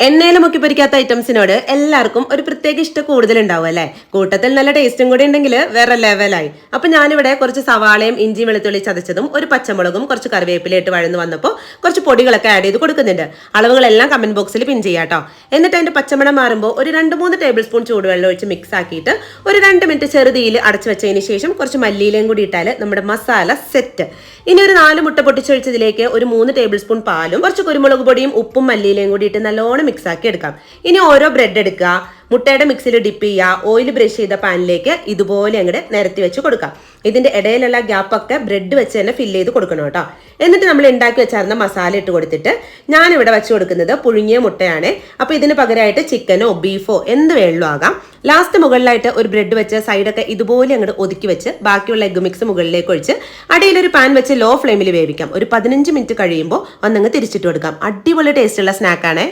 എണ്ണയിൽ മുക്കി പൊരിക്കാത്ത ഐറ്റംസിനോട് എല്ലാവർക്കും ഒരു പ്രത്യേക ഇഷ്ടം കൂടുതൽ ഉണ്ടാവും അല്ലേ? കൂട്ടത്തിൽ നല്ല ടേസ്റ്റും കൂടി ഉണ്ടെങ്കിൽ വേറെ ലെവലായി അപ്പൊ ഞാനിവിടെ കുറച്ച് സവാളയും ഇഞ്ചി വെളുത്തുള്ളി ചതച്ചതും ഒരു പച്ചമുളകും കുറച്ച് കറിവേപ്പിലയിട്ട് വഴന്ന് വന്നപ്പോൾ കുറച്ച് പൊടികളൊക്കെ ആഡ് ചെയ്ത് കൊടുക്കുന്നുണ്ട്. അളവുകളെല്ലാം കമന്റ് ബോക്സിൽ പിൻ ചെയ്യാട്ടോ എന്നിട്ട് അതിന്റെ പച്ചമണം മാറുമ്പോൾ ഒരു രണ്ട് മൂന്ന് ടേബിൾ സ്പൂൺ ചൂടുവെള്ളം ഒഴിച്ച് മിക്സ് ആക്കിയിട്ട് ഒരു രണ്ട് മിനിറ്റ് ചെറുതീയിൽ അടച്ചു വെച്ചതിന് ശേഷം കുറച്ച് മല്ലിയിലയും കൂടി ഇട്ടാൽ നമ്മുടെ മസാല സെറ്റ് ഇനി ഒരു നാല് മുട്ട പൊട്ടിച്ചൊഴിച്ചതിലേക്ക് ഒരു മൂന്ന് ടേബിൾ സ്പൂൺ പാലും കുറച്ച് കുരുമുളക് പൊടിയും ഉപ്പും മല്ലിയിലയും കൂടി ഇട്ട് നല്ലോണം മിക്സ് ആക്കി എടുക്കാം. ഇനി ഓരോ ബ്രെഡ് എടുക്കുക. മുട്ടയുടെ മിക്സിൽ ഡിപ്പ് ചെയ്യുക. ഓയിൽ ബ്രഷ് ചെയ്ത പാനിലേക്ക് ഇതുപോലെ അങ്ങോട്ട് നിരത്തി വെച്ച് കൊടുക്കാം. ഇതിന്റെ ഇടയിലുള്ള ഗ്യാപ്പൊക്കെ ബ്രെഡ് വെച്ച് തന്നെ ഫില്ല് ചെയ്ത് കൊടുക്കണം കേട്ടോ. എന്നിട്ട് നമ്മൾ ഉണ്ടാക്കി വെച്ചായിരുന്ന മസാല ഇട്ട് കൊടുത്തിട്ട് ഞാൻ ഇവിടെ വെച്ച് കൊടുക്കുന്നത് പുഴുങ്ങിയ മുട്ടയാണ്. അപ്പോൾ ഇതിന് പകരമായിട്ട് ചിക്കനോ ബീഫോ എന്ത് വേണമല്ലോ ആകാം. ലാസ്റ്റ് മുകളിലായിട്ട് ഒരു ബ്രെഡ് വെച്ച് സൈഡൊക്കെ ഇതുപോലെ അങ്ങോട്ട് ഒതുക്കി വെച്ച് ബാക്കിയുള്ള എഗ് മിക്സ് മുകളിലേക്ക് ഒഴിച്ച് അടിയിലൊരു പാൻ വെച്ച് ലോ ഫ്ലെയിമിൽ വേവിക്കാം. ഒരു പതിനഞ്ച് മിനിറ്റ് കഴിയുമ്പോൾ ഒന്നങ്ങ് തിരിച്ചിട്ട് കൊടുക്കാം. അടിപൊളി ടേസ്റ്റുള്ള സ്നാക്കാണേ